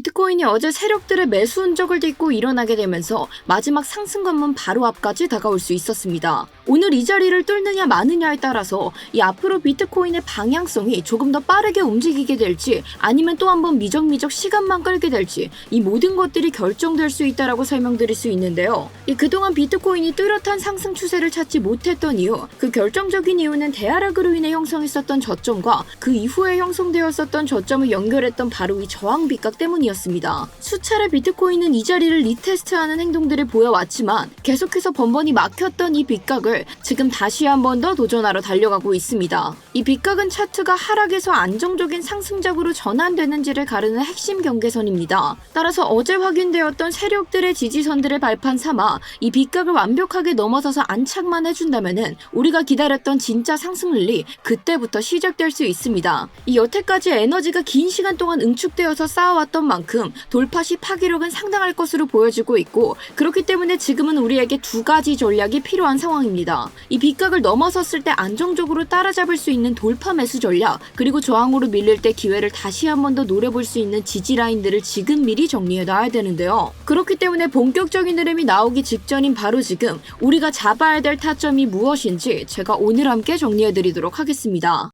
비트코인이 어제 세력들의 매수 흔적을 딛고 일어나게 되면서 마지막 상승 관문 바로 앞까지 다가올 수 있었습니다. 오늘 이 자리를 뚫느냐 마느냐에 따라서 이 앞으로 비트코인의 방향성이 조금 더 빠르게 움직이게 될지 아니면 또 한번 미적미적 시간만 끌게 될지 이 모든 것들이 결정될 수 있다라고 설명드릴 수 있는데요. 이 그동안 비트코인이 뚜렷한 상승 추세를 찾지 못했던 이유, 그 결정적인 이유는 대하락으로 인해 형성했었던 저점과 그 이후에 형성되었었던 저점을 연결했던 바로 이 저항 비각 때문이었습니다. 수차례 비트코인은 이 자리를 리테스트하는 행동들을 보여왔지만 계속해서 번번이 막혔던 이 빗각을 지금 다시 한 번 더 도전하러 달려가고 있습니다. 이 빗각은 차트가 하락에서 안정적인 상승작으로 전환되는지를 가르는 핵심 경계선입니다. 따라서 어제 확인되었던 세력들의 지지선들을 발판 삼아 이 빗각을 완벽하게 넘어서서 안착만 해준다면은 우리가 기다렸던 진짜 상승률이 그때부터 시작될 수 있습니다. 이 여태까지 에너지가 긴 시간 동안 응축되어서 쌓아왔던 만큼 돌파 시 파기력은 상당할 것으로 보여지고 있고 그렇기 때문에 지금은 우리에게 두 가지 전략이 필요한 상황입니다. 이 빗각을 넘어섰을 때 안정적으로 따라잡을 수 있는 돌파 매수 전략 그리고 저항으로 밀릴 때 기회를 다시 한 번 더 노려볼 수 있는 지지 라인들을 지금 미리 정리해 놔야 되는데요. 그렇기 때문에 본격적인 흐름이 나오기 직전인 바로 지금 우리가 잡아야 될 타점이 무엇인지 제가 오늘 함께 정리해 드리도록 하겠습니다.